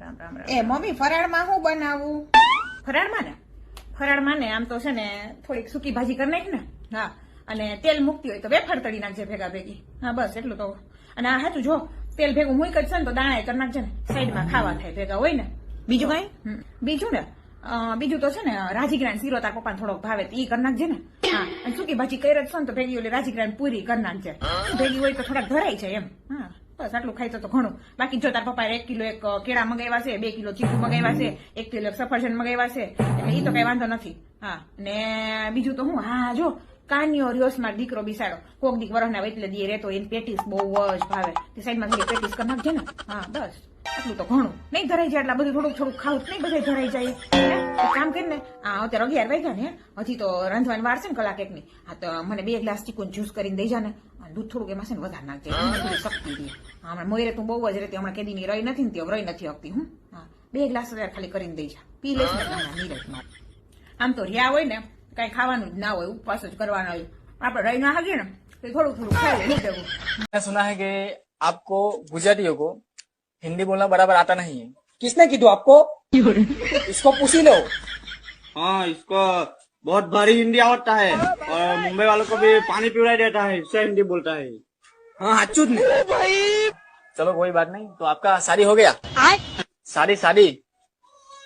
રામ રામ રામ એ મમ્મી ફરાળમાં શું બનાવું? ફરાળમાં ને? ફરાળમાં ને આમ તો છે ને થોડીક સૂકી ભાજી કરી નાખ ને? હા. અને તેલ મૂકતી હોય તો વેફર તળી નાખજે ભેગા ભેગી. હા બસ એટલું તો. અને આ હાચું જો તેલ ભેગું મૂકી છે ને તો દાણા કરી નાખજે ને. સાઈડમાં ખાવા થાય ભેગા હોય ને. બીજું કઈ? બીજું ને બીજું તો છે ને રાજીગ્રાન શીરો તાર પપ્પાને થોડોક ભાવે તો ઈ કરી નાખજે ને. હા અને સૂકી ભાજી કરી જ છે ને તો ભેગી ઓલી રાજીગ્રાન પૂરી કરી નાખજે. ભેગી હોય તો થોડાક ધરાય છે એમ. હા. બસ આટલું ખાય તો ઘણું. બાકી જો તાર પપ્પા એક કિલો એક કેળા મંગાવ્યા છે, બે કિલો ચીકુ મગાવ્યા છે, એક કિલો સફરજન મંગાવ્યા છે, એટલે એ તો કઈ વાંધો નથી. હા, ને બીજું તો હું, હા, જો, કાનિયો રિયોસમાં દીકરો બિસાડો. કોક દીક વરસના વેટલે દીએ રહેતો એની પેટીસ બહુ જ ભાવે. તે સાઈડમાં પેટીસ કરી નાખજે ને. હા, બસ. આટલું તો ઘણું. નહીં ધરાઈ જાય એટલા બધું થોડુંક થોડુંક ખાવું નહીં બધા ધરાઈ જાય. કામ કરીને આ અત્યારે અગિયાર વાગ્યા ને હજી તો રાંધવાની વાર છે ને કલાક એકની આ તો મને બે ગ્લાસ ચીકુન જ્યુસ કરીને દઈ જાને. દૂધ થોડુંક એમાં છે ને વધારે નાખજે. શક્તિ દે હમણાં મોયરે તું બહુ જ રહેતી હમણાં કેદીની રહી નથી ને તે રહી નથી હકતી હું. હા બે ગ્લાસ અત્યારે ખાલી કરીને દઈ જા. પી લઈશ ને આમ તો રહ્યા હોય ને કઈ ખાવાનું જ ના હોય ઉપવાસ જ કરવાનો હોય. આપડે રહી ના હગીએ ને થોડું થોડું ખાઈ લેવું સુના હે કે આપકો ગુજરાતીઓ કો हिंदी बोलना बराबर आता नहीं है। किसने की तू आपको? इसको पूछी लो। हाँ इसको बहुत भारी हिंदी आता है हाँ, और मुंबई वालों को भी पानी पिलाई देता है इससे हिंदी बोलता है। हाँ अचूत ने। चलो कोई बात नहीं। तो आपका शादी हो गया? शादी शादी।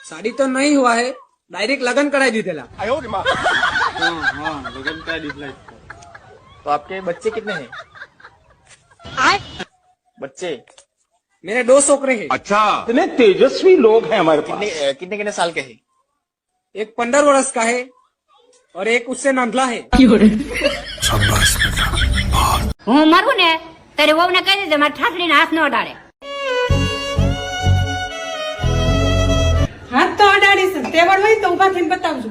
शादी तो नहीं हुआ है। डायरेक्ट लगन कराई दी थेला हाँ, हाँ, लगन कराई दी तो आपके बच्चे कितने हैं? बच्चे? मेरे दो छोकरे हैं अच्छा इतने तेजस्वी लोग हैं हमारे पास कितने अ, कितने कितने साल के हैं एक पंद्रह वर्ष का है और एक उससे नंदला है હું મરું ને ત્યારે વહુ ને કહી દીધે મારે ઠાસડીને હાથ ન અડાડે હાથ તો અડાડીશ જ. તેવડ હોય તો ઉભા થઈને બતાવજો